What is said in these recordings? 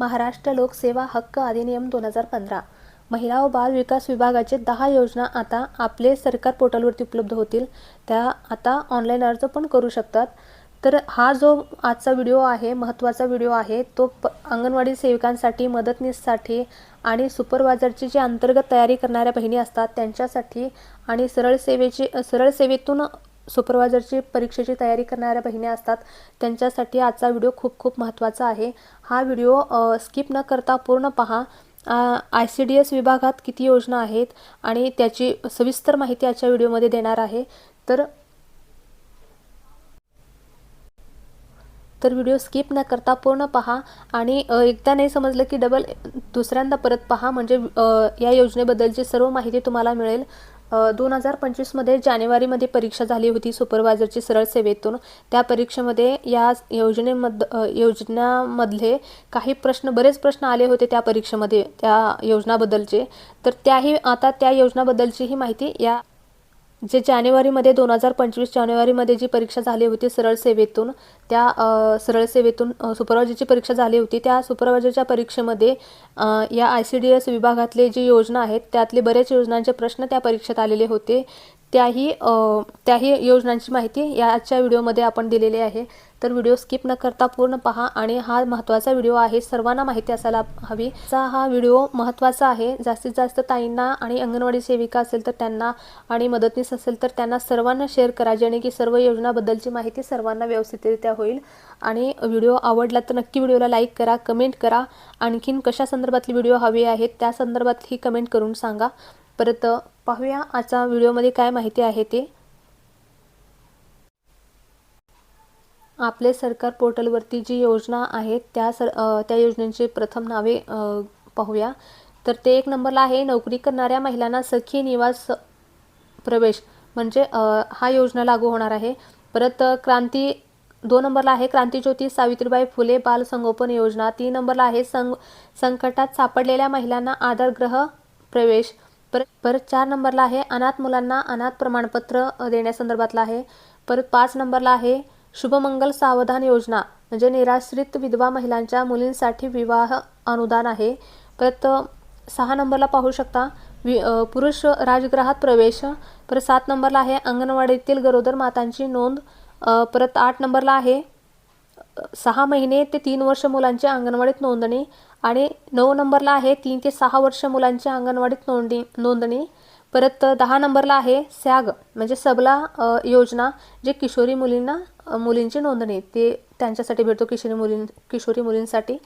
महाराष्ट्र लोकसेवा हक्क अधिनियम दोन हजार पंधरा. महिला व बाल विकास विभागाचे दहा योजना आता आपले सरकार पोर्टलवरती उपलब्ध होतील. त्या आता ऑनलाईन अर्ज पण करू शकतात. तर हा जो आजचा व्हिडिओ आहे महत्त्वाचा व्हिडिओ आहे तो प अंगणवाडी सेविकांसाठी मदतनीससाठी आणि सुपरवायझरची जी अंतर्गत तयारी करणाऱ्या बहिणी असतात त्यांच्यासाठी आणि सरळ सेवेची सरळ सेवेतून सुपरवायझरची परीक्षेची तयारी करणाऱ्या बहिणी असतात. त्यांच्यासाठी आजचा व्हिडिओ खूप खूप महत्त्वाचा आहे. हा व्हिडिओ स्किप न करता पूर्ण पहा. आय सी डी एस विभागात किती योजना आहेत आणि त्याची सविस्तर माहिती आजच्या व्हिडिओमध्ये देणार आहे. तर तर व्हिडिओ स्किप न करता पूर्ण पहा आणि एकदा नाही समजलं की डबल दुसऱ्यांदा परत पहा. म्हणजे या योजनेबद्दलची सर्व माहिती तुम्हाला मिळेल. दोन हजार पंचवीसमध्ये जानेवारीमध्ये परीक्षा झाली होती सुपरवायझरची सरळ सेवेतून. त्या परीक्षेमध्ये या योजनेमध योजनामधले काही प्रश्न बरेच प्रश्न आले होते त्या परीक्षेमध्ये त्या योजनाबद्दलचे. तर त्याही आता त्या योजनाबद्दलचीही माहिती या जे जानेवारीमध्ये दोन हजार पंचवीस जानेवारीमध्ये जी परीक्षा झाली होती सरळ सेवेतून त्या सरळ सेवेतून सुपरवायझरची परीक्षा झाली होती. त्या सुपरवायझरच्या परीक्षेमध्ये या आय सी डी एस विभागातले जी योजना आहेत त्यातले बऱ्याच योजनांचे प्रश्न त्या परीक्षेत आलेले होते. त्याही त्याही योजनांची माहिती याच्या व्हिडिओमध्ये आपण दिलेली आहे. तर व्हिडिओ स्किप न करता पूर्ण पहा आणि हा महत्त्वाचा व्हिडिओ आहे. सर्वांना माहिती असायला हवी. चा हा व्हिडिओ महत्त्वाचा आहे. जास्तीत जास्त ताईंना आणि अंगणवाडी सेविका असेल तर त्यांना आणि मदतनीस असेल तर त्यांना सर्वांना शेअर करा जेणे की सर्व योजनाबद्दलची माहिती सर्वांना व्यवस्थितरित्या होईल. आणि व्हिडिओ आवडला तर नक्की व्हिडिओला लाईक करा कमेंट करा. आणखीन कशा संदर्भातली व्हिडिओ हवी आहेत त्या संदर्भातही कमेंट करून सांगा. परत पाहूया आजचा व्हिडिओमध्ये काय माहिती आहे ते. आपले सरकार पोर्टलवरती जी योजना आहेत त्या सर त्या योजनेची प्रथम नावे पाहूया. तर ते एक नंबरला आहे नोकरी करणाऱ्या महिलांना सखी निवास प्रवेश म्हणजे हा योजना लागू होणार आहे. परत क्रांती दोन नंबरला आहे क्रांतीज्योती सावित्रीबाई फुले बाल संगोपन योजना. तीन नंबरला आहे संग संकटात सापडलेल्या महिलांना आधार प्रवेश. परत परत चार नंबरला आहे. अनाथ मुलांना अनाथ प्रमाणपत्र देण्यासंदर्भातला आहे. परत पाच नंबरला आहे. शुभमंगल सावधान योजना म्हणजे निराश्रित विधवा महिलांच्या मुलींसाठी विवाह अनुदान आहे. परत सहा नंबरला पाहू शकता. वि पुरुष राजगृहात प्रवेश. परत सात नंबरला आहे. अंगणवाडीतील गरोदर मातांची नोंद. परत आठ नंबरला आहे. सहा महिने ते तीन वर्ष मुलांच्या अंगणवाडीत नोंदणी आणि नऊ नंबरला आहे तीन ते सहा वर्ष मुलांच्या अंगणवाडीत नोंदणी नोंदणी. परत दहा नंबरला आहे सॅग म्हणजे सबला योजना जे किशोरी मुलींना मुलींची नोंदणी ते त्यांच्यासाठी भेटतो किशोरी मुलीं किशोरी मुलींसाठी.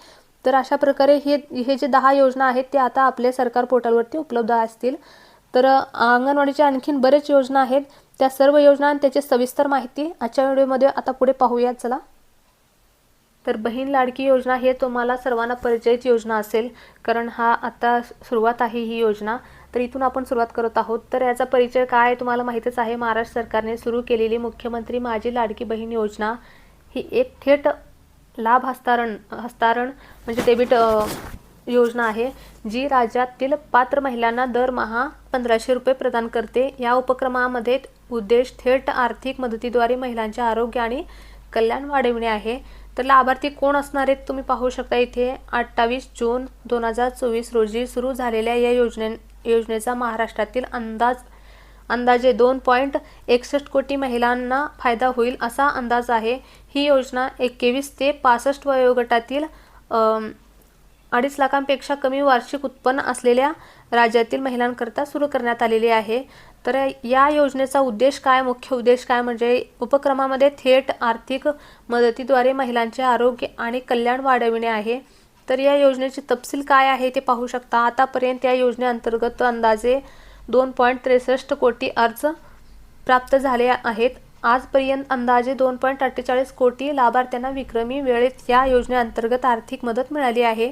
तर अशा प्रकारे हे हे जे दहा योजना आहेत ते आता आपल्या सरकार पोर्टलवरती उपलब्ध असतील. तर अंगणवाडीच्या आणखीन बरेच योजना आहेत. त्या सर्व योजना आणि त्याची सविस्तर माहिती आजच्या व्हिडिओमध्ये आता पुढे पाहूया चला तर बहीण लाडकी योजना हे तुम्हाला सर्वांना परिचयित योजना असेल कारण हा आता सुरुवात आहे ही योजना. तर इथून आपण सुरुवात करत आहोत. तर याचा परिचय काय आहे तुम्हाला माहीतच आहे. महाराष्ट्र सरकारने सुरू केलेली मुख्यमंत्री माझी लाडकी बहीण योजना ही एक थेट लाभ हस्तारण हस्तांतरण म्हणजे डेबिट योजना आहे जी राज्यातील पात्र महिलांना दरमहा पंधराशे रुपये प्रदान करते. या उपक्रमामध्ये उद्देश थेट आर्थिक मदतीद्वारे महिलांचे आरोग्य आणि कल्याण वाढविणे आहे. तर लाभार्थी कोण असणार आहेत तुम्ही पाहू शकता इथे. अठ्ठावीस जून दोन हजार चोवीस रोजी सुरू झालेल्या या योजने योजनेचा महाराष्ट्रातील अंदाज अंदाजे दोन पॉईंट एकसष्ट कोटी महिलांना फायदा होईल असा अंदाज आहे. ही योजना एकवीस ते पासष्ट वयोगटातील अडीच लाखांपेक्षा कमी वार्षिक उत्पन्न असलेल्या राज्यातील महिलांकरता सुरू करण्यात आलेली आहे. तर या योजनेचा उद्देश काय? मुख्य उद्देश काय? म्हणजे उपक्रमामध्ये थेट आर्थिक मदतीद्वारे महिलांचे आरोग्य आणि कल्याण वाढविणे आहे. तर या योजनेची तपशील काय आहे ते पाहू शकता. आतापर्यंत या योजनेअंतर्गत अंदाजे दोन पॉईंट त्रेसष्ट कोटी अर्ज प्राप्त झाले आहेत. आजपर्यंत अंदाजे दोन पॉईंट अठ्ठेचाळीस कोटी लाभार्थ्यांना विक्रमी वेळेत या योजनेअंतर्गत आर्थिक मदत मिळाली आहे.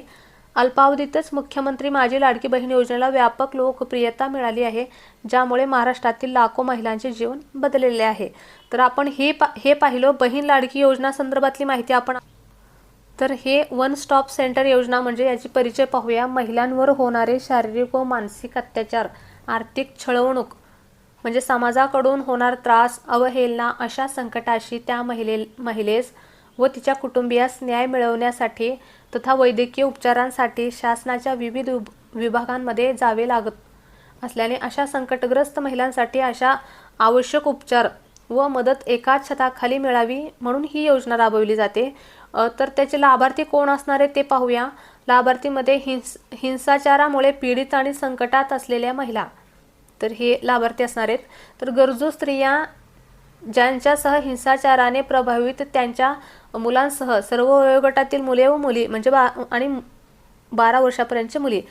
अल्पावधीतच मुख्यमंत्री माझी लाडकी बहीण योजनेला व्यापक लोकप्रियता मिळाली आहे ज्यामुळे महाराष्ट्रातील लाखो महिलांचे जीवन बदललेले आहे. तर आपण हे पा हे पाहिलं बहीण लाडकी योजना संदर्भातली माहिती आपण तर हे वन स्टॉप सेंटर योजना म्हणजे याची परिचय पाहूया. महिलांवर होणारे शारीरिक व मानसिक अत्याचार आर्थिक छळवणूक म्हणजे समाजाकडून होणार त्रास अवहेलना अशा संकटाशी त्या महिले महिलेस व तिच्या कुटुंबियास न्याय मिळवण्यासाठी तथा वैद्यकीय उपचारांसाठी शासनाच्या विविध विभागांमध्ये जावे लागत असल्याने अशा संकटग्रस्त महिलांसाठी अशा आवश्यक उपचार व मदत एकाच छताखाली मिळावी म्हणून ही योजना राबवली जाते. तर त्याचे लाभार्थी कोण असणार आहे ते पाहूया. लाभार्थीमध्ये हिंस हिंसाचारामुळे पीडित आणि संकटात असलेल्या महिला. तर हे लाभार्थी असणार आहेत. तर गरजू स्त्रिया ज्यांच्यासह हिंसाचाराने प्रभावित त्यांच्या मुलांसह सर्व वयोगटातील मुले व मुली म्हणजे बा आणि बारा वर्षापर्यंतची मुली.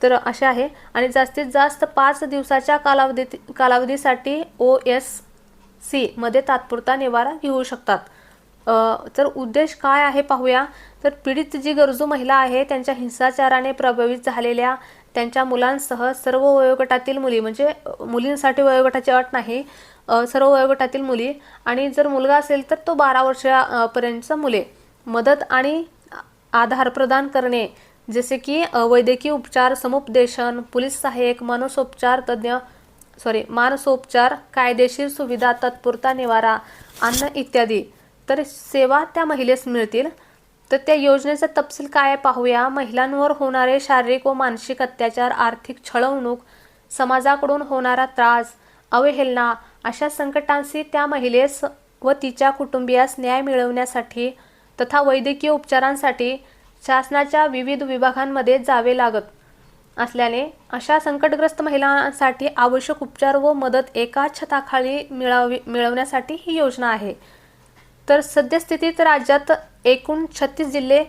तर असे आहे. आणि जास्तीत जास्त पाच दिवसाच्या कालावधीत कालावधीसाठी ओ एस सी मध्ये तात्पुरता निवारा घेऊ शकतात. तर उद्देश काय आहे पाहूया. तर पीडित जी गरजू महिला आहे त्यांच्या हिंसाचाराने प्रभावित झालेल्या त्यांच्या मुलांसह सर्व वयोगटातील मुली म्हणजे मुलींसाठी वयोगटाची अट नाही सर्व वयोगटातील मुली आणि जर मुलगा असेल तर तो बारा वर्षापर्यंतचा मुले. मदत आणि आधार प्रदान करणे जसे की वैद्यकीय उपचार समुपदेशन पोलीस सहाय्यक मानसोपचार तज्ज्ञ सॉरी मानसोपचार कायदेशीर सुविधा तत्पुरता निवारा अन्न इत्यादी. तर सेवा त्या महिलेस मिळतील. तर त्या योजनेचा तपशील काय पाहूया? महिलांवर होणारे शारीरिक व मानसिक अत्याचार आर्थिक छळवणूक समाजाकडून होणारा त्रास अवहेलना अशा संकटांशी त्या महिलेस व तिच्या कुटुंबियास न्याय मिळवण्यासाठी तथा वैद्यकीय उपचारांसाठी शासनाच्या विविध विभागांमध्ये जावे लागत असल्याने अशा संकटग्रस्त महिलांसाठी आवश्यक उपचार व मदत एका छताखाली मिळावी मिळवण्यासाठी ही योजना आहे. तर सद्यस्थितीत राज्यात एकूण छत्तीस जिल्हे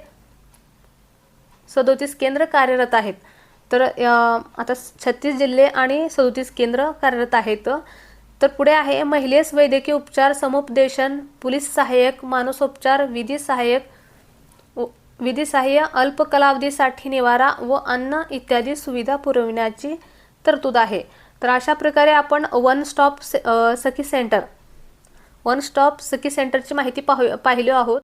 सदोतीस केंद्र कार्यरत आहेत. तर आता छत्तीस जिल्हे आणि सदोतीस केंद्र कार्यरत आहेत. तर पुढे आहे महिलेस वैद्यकीय उपचार समुपदेशन पोलीस सहाय्यक मानसोपचार विधी सहाय्यक व- विधी सहाय्य अल्प कालावधीसाठी निवारा व अन्न इत्यादी सुविधा पुरविण्याची तरतूद आहे. तर अशा प्रकारे आपण वन स्टॉप से- Sakhi centre one stop Sakhi सेंटरची माहिती पाहू पाहिली आहोत.